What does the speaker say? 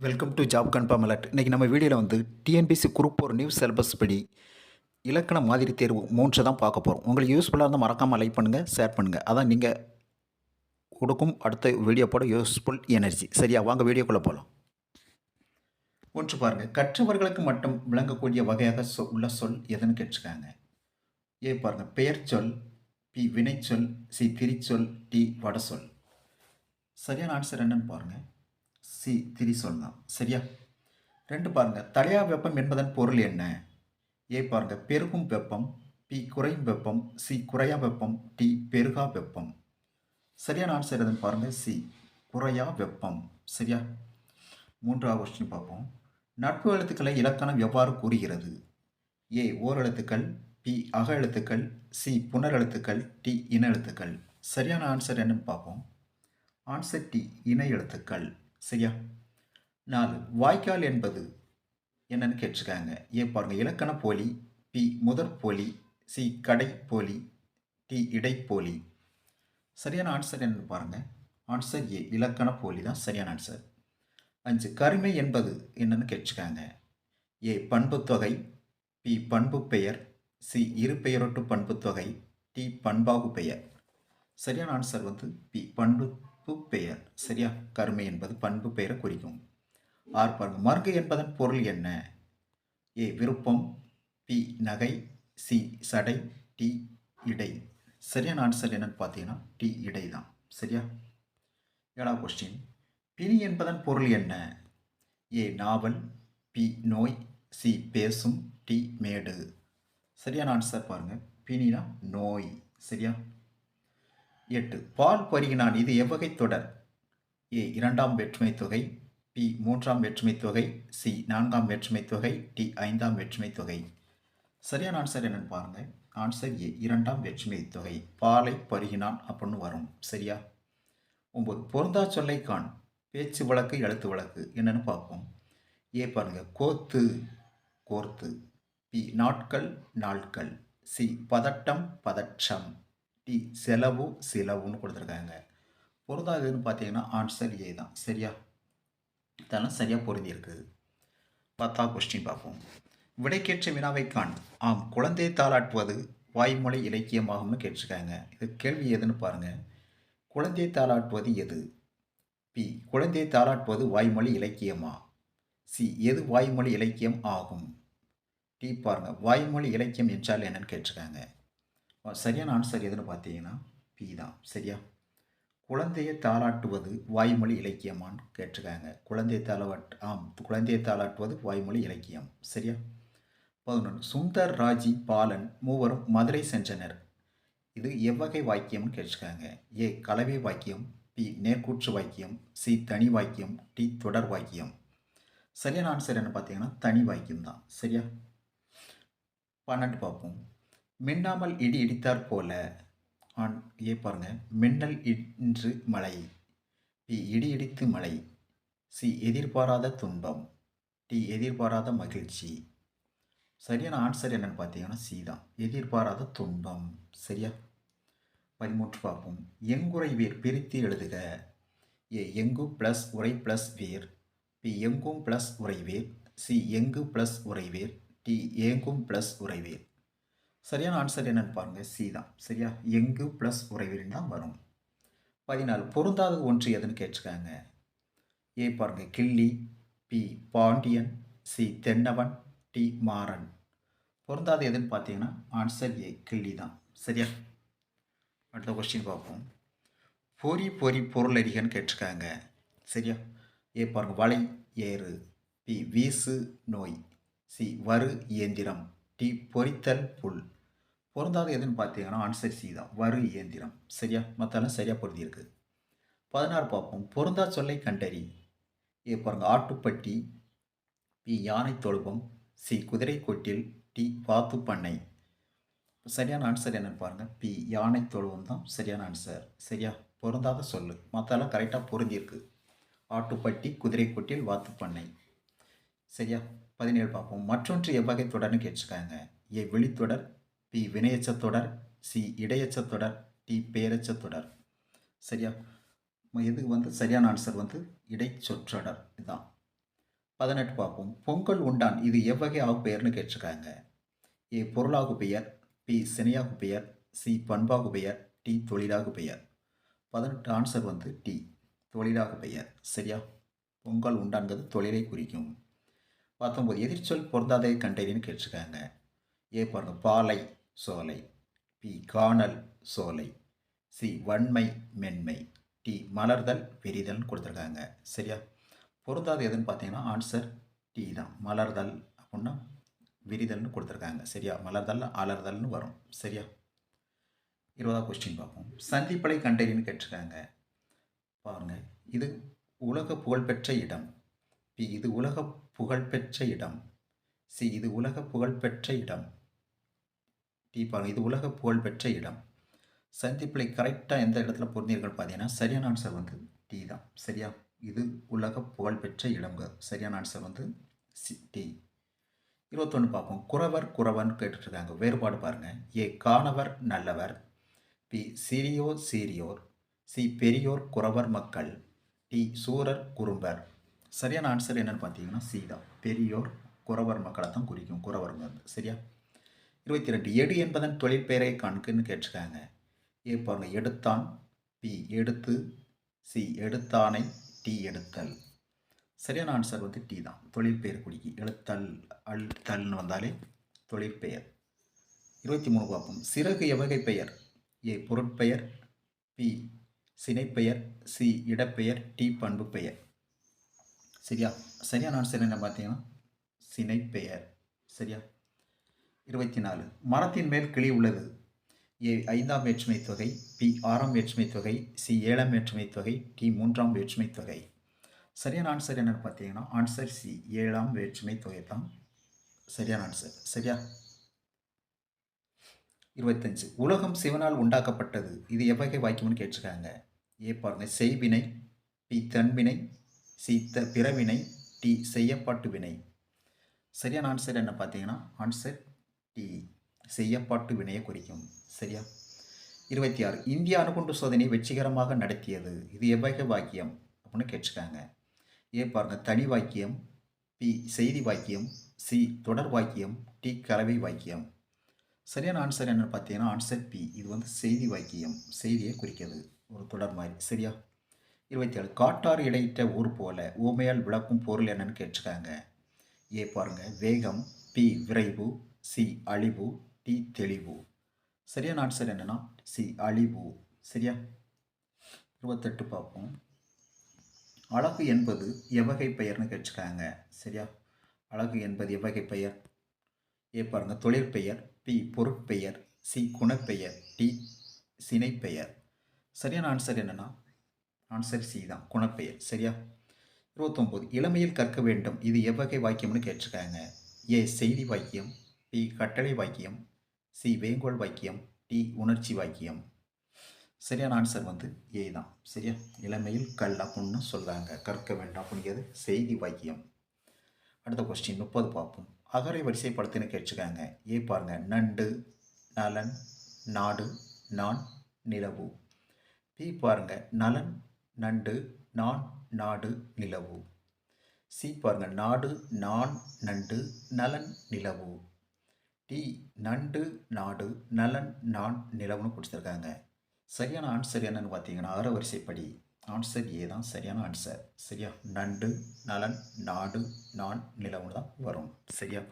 Welcome to job confirm alert இன்றைக்கி நம்ம வீடியோவில் வந்து டிஎன்பிசி குரூப் ஒரு நியூஸ் சிலபஸ் படி இலக்கண மாதிரி தேர்வு மூன்று தான் பார்க்க போகிறோம் உங்களுக்கு யூஸ்ஃபுல்லாக இருந்தால் மறக்காமல் லைக் பண்ணுங்கள் ஷேர் பண்ணுங்கள் அதான் நீங்கள் கொடுக்கும் அடுத்த வீடியோ போட யூஸ்ஃபுல் எனர்ஜி சரியா? வாங்க வீடியோக்குள்ளே போகலாம் ஒன்று பாருங்கள் கற்றவர்களுக்கு மட்டும் விளங்கக்கூடிய வகையாக சொ உள்ள சொல் எதுன்னு கேட்டிருக்காங்க. ஏ பாருங்கள் பெயர் சொல் பி வினைச்சொல் சி திரிச்சொல் டி வடசொல். சரியான ஆன்சர் என்னன்னு பாருங்கள் சி திரி சொல்லலாம். சரியா? ரெண்டு பாருங்கள் தலையா வெப்பம் என்பதன் பொருள் என்ன? ஏ பாருங்கள் பெருகும் வெப்பம் பி குறையும் வெப்பம் சி குறையா வெப்பம் டி பெருகா வெப்பம். சரியான ஆன்சர் எதுன்னு பாருங்கள் சி. குறையா வெப்பம். சரியா? மூன்றாவது கொஸ்டின் பார்ப்போம். நட்பு எழுத்துக்களை இலக்கணம் எவ்வாறு கூறுகிறது? ஏ ஓர் எழுத்துக்கள் பி அக எழுத்துக்கள் சி புனர் எழுத்துக்கள் டி இன எழுத்துக்கள். சரியான ஆன்சர் என்னன்னு பார்ப்போம். ஆன்சர் டி இன எழுத்துக்கள். சரியா? நாலு வாய்க்கால் என்பது என்னன்னு கேட்டிருக்காங்க. ஏ பாருங்க இலக்கண போலி பி முதற் போலி சி கடை போலி டி இடைப்போலி சரியான ஆன்சர் என்னன்னு பாருங்க. ஆன்சர் ஏ இலக்கண போலி தான் சரியான ஆன்சர். அஞ்சு கருமை என்பது என்னன்னு கேட்டிருக்காங்க. ஏ பண்புத்தொகை பி பண்பு பெயர் சி இரு பெயரொட்டு பண்புத்தொகை டி பண்பாகு பெயர். சரியான ஆன்சர் வந்து பி பண்பு பெயர். சரியா? கருமை என்பது பண்பு பெயரை குறிக்கும். ஆர் பாருங்க என்பதன் பொருள் என்ன? ஏ விருப்பம். பி நகை. சி சடை. டி இடை. சரியான ஆன்சர் என்னன்னு பார்த்தீங்கன்னா டி இடை தான் சரியா? ஏழாவது கொஸ்டின் பிணி என்பதன் பொருள் என்ன? ஏ நாவல். பி நோய். சி பேசும். டி மேடு. சரியான ஆன்சர் பாருங்கள் பிணினா நோய். சரியா? எட்டு. பால் பருகினான் இது எவ்வகை தொடர்? ஏ இரண்டாம் வேற்றுமை தொகை பி மூன்றாம் வேற்றுமை தொகை சி நான்காம் வேற்றுமை தொகை டி ஐந்தாம் வேற்றுமை தொகை. சரியான ஆன்சர் என்னன்னு பாருங்க. ஆன்சர் ஏ இரண்டாம் வேற்றுமை தொகை. பாலை பருகினான் அப்படின்னு வரும். சரியா? ஒம்பது பொருந்தா சொல்லை காண். பேச்சு வழக்கு எழுத்து வழக்கு. என்னன்னு பார்ப்போம். ஏ பாருங்க. கோத்து கோர்த்து. பி நாட்கள் நாட்கள் சி பதட்டம் பதற்றம். செலவு செலவுன்னு கொடுத்துருக்காங்க. பொருந்தாதுன்னு பார்த்தீங்கன்னா ஆன்சர் ஏ தான். சரியா? இதெல்லாம் சரியாக பொருந்தியிருக்கு. பத்தா கொஸ்டின் பார்ப்போம். விடைக்கேற்ற வினாவை காண். ஆம் குழந்தையை தாளாட்டுவது வாய்மொழி இலக்கியமாகும்னு கேட்டிருக்காங்க. இது கேள்வி எதுன்னு பாருங்கள் குழந்தையை தாளாட்டுவது எது? பி குழந்தையை தாளாட்டுவது வாய்மொழி இலக்கியமா? சி எது வாய்மொழி இலக்கியம் ஆகும்? டி பாருங்கள் வாய்மொழி இலக்கியம் என்றால் என்னன்னு கேட்டிருக்காங்க. சரியான ஆன்சர் எதுன்னு பார்த்தீங்கன்னா பி தான். சரியா? குழந்தையை தாளாட்டுவது வாய்மொழி இலக்கியமான்னு கேட்டிருக்காங்க. குழந்தையை தாளாட் ஆம் குழந்தையை தாளாட்டுவது வாய்மொழி இலக்கியம். சரியா? பதினொன்று சுந்தர் ராஜி பாலன் மூவரும் மதுரை சென்றனர். இது எவ்வகை வாக்கியம்னு கேட்டிருக்காங்க. ஏ கலவை வாக்கியம் பி நேர்கூற்று வாக்கியம் சி தனி வாக்கியம் டி தொடர் வாக்கியம். சரியான ஆன்சர் என்ன பார்த்தீங்கன்னா தனி வாக்கியம் தான். சரியா? பன்னெண்டு பார்ப்போம். மின்னாமல் இடி இடித்தாற் போல ஆன் ஏ பாருங்க. மின்னல் இன்று மழை. பி இடி இடித்து மழை. சி எதிர்பாராத துன்பம். டி எதிர்பாராத மகிழ்ச்சி. சரியான ஆன்சர் என்னன்னு பார்த்தீங்கன்னா சி தான். எதிர்பாராத துன்பம். சரியா? பதிமூன்று பார்ப்போம். எங்குரை வேர் பிரித்து எழுதுக. ஏ எங்கு ப்ளஸ் உரை ப்ளஸ் வேர். பி எங்கும் ப்ளஸ் உறைவேர் சி எங்கு ப்ளஸ் உறைவேர் டி ஏங்கும் ப்ளஸ் உறைவேர் சரியான ஆன்சர் என்னென்னு பாருங்கள் சி தான். சரியா? எங்கு ப்ளஸ் உறைவில் தான் வரும். பதினாலு பொருந்தாத ஒன்று எதுன்னு கேட்டிருக்காங்க. ஏ பாருங்க Killi B Pandiyan C Thennavan D Maran. பொருந்தாத எதுன்னு பார்த்தீங்கன்னா ஆன்சர் ஏ கிள்ளி தான். சரியா? அடுத்த கொஸ்டின் பார்ப்போம். பொறி பொறி பொருள் அறிகன்னு கேட்டிருக்காங்க. சரியா? ஏ பாருங்க வலை ஏறு. பி வீசு நோய். சி வறு இயந்திரம். டி பொறித்தல் புல். பொருந்தாத எதுன்னு பார்த்தீங்கன்னா ஆன்சர் சி தான். வரு இயந்திரம். சரியா? மற்றெல்லாம் சரியாக பொருந்தியிருக்கு. பதினாறு பார்ப்போம். பொருந்தா சொல்லை கண்டறி. ஏ பாருங்க. ஆட்டுப்பட்டி பி யானை தொழுவம் சி குதிரை கொட்டில் டி பாத்து பண்ணை சரியான ஆன்சர் என்னென்னு பாருங்கள் பி யானை தொழுவம் தான் சரியான ஆன்சர் சரியா? பொருந்தாத சொல்லு. மற்றெல்லாம் கரெக்டாக பொருந்தியிருக்கு. ஆட்டுப்பட்டி குதிரை கொட்டில் வாத்து பண்ணை சரியா? பதினேழு பார்ப்போம். மற்றொன்று எவ்வகை தொடர்னு கேட்டிருக்காங்க. ஏ வெளித்தொடர் பி வினையச்ச தொடர் சி இடையச்ச தொடர் டி பேரச்சத்தொடர் சரியா? இது வந்து சரியான ஆன்சர் வந்து இடைச்சொற்றொடர் இதுதான் பதினெட்டு பார்ப்போம். பொங்கல் உண்டான் இது எவ்வகை ஆகு பெயர்னு கேட்டிருக்காங்க. ஏ பொருளாகு பெயர் பி சினையாகு பெயர் சி பண்பாகு பெயர் டி தொழிலாகு பெயர். பதினெட்டு ஆன்சர் வந்து டி தொழிலாகு பெயர். சரியா? பொங்கல் உண்டான்கிறது தொழிலை குறிக்கும். பத்தொம்போது எதிர்ச்சொல் பொருந்தாதே கண்டெய்னு கேட்டிருக்காங்க. ஏ பாருங்கள் பாலை சோலை. பி. காணல் சோலை. சி. வன்மை மென்மை. டி. மலர்தல் விரிதல்னு கொடுத்துருக்காங்க. சரியா? பொருந்தாது எதுன்னு பார்த்தீங்கன்னா ஆன்சர் டி தான். மலர்தல் அப்படின்னா விரிதல்னு கொடுத்துருக்காங்க. சரியா? மலர்தல் அலர்தல்னு வரும். சரியா? இருபதாவது கொஸ்டின் பார்ப்போம். சந்திப்பலை கண்டறின்னு கேட்டிருக்காங்க. பாருங்கள் இது உலக புகழ்பெற்ற இடம். பி. இது உலக புகழ்பெற்ற இடம். சி. இது உலக புகழ்பெற்ற இடம். டி பாருங்க இது உலக புகழ்பெற்ற இடம். சந்திப்பிலை கரெக்டாக எந்த இடத்துல பொருந்தீர்கள் பார்த்தீங்கன்னா சரியான ஆன்சர் வந்து டி தான். சரியா? இது உலக புகழ்பெற்ற இடங்க சரியான ஆன்சர் வந்து சி டி இருபத்தொன்று பார்ப்போம். குறவர் குறவன் கேட்டுட்ருக்காங்க. வேறுபாடு பாருங்கள் ஏ காணவர் நல்லவர். பி சிறியோர். சீரியோர் சி பெரியோர் குறவர் மக்கள். டி சூரர் குறும்பர். சரியான ஆன்சர் என்னென்னு பார்த்தீங்கன்னா சி தான். பெரியோர் குறவர் மக்களை தான் குறிக்கும். குறவர் வந்து சரியா? இருபத்தி ரெண்டு எடு என்பதன் தொழிற்பெயரை கணக்குன்னு கேட்டிருக்காங்க. ஏ பாருங்க எடுத்தான் பி எடுத்து சி எடுத்தானை டி எடுத்தல். சரியான ஆன்சர் வந்து டி தான். தொழிற்பெயர் குடிக்கு எழுத்தல் அழுத்தல்னு வந்தாலே தொழிற்பெயர். இருபத்தி மூணு பார்ப்போம். சிறகு எவகை பெயர் ஏ பொருட்பெயர் பி சினைப்பெயர் சி இடப்பெயர் டி பண்பு பெயர் சரியா? சரியான ஆன்சர் என்ன பார்த்தீங்கன்னா சினைப்பெயர். சரியா? இருபத்தி நாலு. மரத்தின் மேல் கிளி உள்ளது. ஏ ஐந்தாம் வேற்றுமை தொகை பி ஆறாம் வேற்றுமை தொகை சி ஏழாம் வேற்றுமை தொகை டி மூன்றாம் வேற்றுமை தொகை. சரியான ஆன்சர் என்னன்னு பார்த்தீங்கன்னா ஆன்சர் சி ஏழாம் வேற்றுமை தொகை தான் சரியான ஆன்சர் சரியா? இருபத்தஞ்சு. உலகம் சிவனால் உண்டாக்கப்பட்டது. இது எவ்வகை வாக்கியம்னு கேட்டிருக்காங்க. ஏ பாருங்க செய்வினை பி தன்வினை சி த பிறவினை டி செய்யப்பாட்டு வினை. சரியான ஆன்சர் என்ன பார்த்தீங்கன்னா ஆன்சர் டி செய்யப்பாட்டு வினையை குறிக்கும். சரியா? இருபத்தி ஆறு. இந்திய அணுகுண்டு சோதனை வெற்றிகரமாக நடத்தியது. இது எவ்வகை வாக்கியம்? அப்படின்னு கேட்டிருக்காங்க. ஏ பாருங்கள் தனி வாக்கியம் பி செய்தி வாக்கியம் சி தொடர் வாக்கியம் டி கலவை வாக்கியம். சரியான ஆன்சர் என்னென்னு பார்த்தீங்கன்னா ஆன்சர் பி இது வந்து செய்தி வாக்கியம். செய்தியை குறிக்கிறது. ஒரு தொடர் மாதிரி. சரியா? இருபத்தி ஏழு காட்டாறு இடையிட்ட ஊர் போல ஊமையால் விளக்கும் பொருள் என்னன்னு கேட்டிருக்காங்க. ஏ பாருங்கள் வேகம் பி விரைவு சி அழிவு டி தெளிவு. சரியான ஆன்சர் என்னன்னா சி அழிவு. சரியா? இருபத்தெட்டு பார்ப்போம். அழகு என்பது எவ்வகை பெயர்னு கேட்டிருக்காங்க. சரியா? அழகு என்பது எவ்வகை பெயர்? ஏ பாருங்க தொழிற்பெயர் பி பொருட்பெயர் சி குணப்பெயர் டி சினைப்பெயர். சரியான ஆன்சர் என்னன்னா ஆன்சர் சி தான் குணப்பெயர். சரியா? இருபத்தொம்போது இளமையில் கற்க வேண்டும். இது எவ்வகை வாக்கியம்னு கேட்டிருக்காங்க. ஏ செய்தி வாக்கியம் பி கட்டளை வாக்கியம் சி வேங்கோல் வாக்கியம் டி உணர்ச்சி வாக்கியம். சரியான ஆன்சர் வந்து ஏ தான். சரியா? இளமையில் கல் அப்படின்னு சொல்கிறாங்க கற்க வேண்டாம் அப்படிங்கிறது செய்தி வாக்கியம். அடுத்த கொஸ்டின் முப்பது பார்ப்போம். அகரை வரிசைப்படுத்தின்னு கேட்டுக்காங்க ஏ பாருங்கள் நண்டு நலன் நாடு நான் நிலவு. பி பாருங்க. நலன் நண்டு நான் நாடு நிலவு. சி பாருங்கள் நாடு நான் நண்டு நலன் நிலவு. டி நண்டு நாடு நலன் நான் நிலவுன்னு கொடுத்துருக்காங்க. சரியான ஆன்சர் என்னன்னு பார்த்தீங்கன்னா அற வரிசைப்படி ஆன்சர் ஏ தான் சரியான ஆன்சர் சரியா? நண்டு நலன் நாடு நான் நிலவுன்னு தான் வரும். சரியா?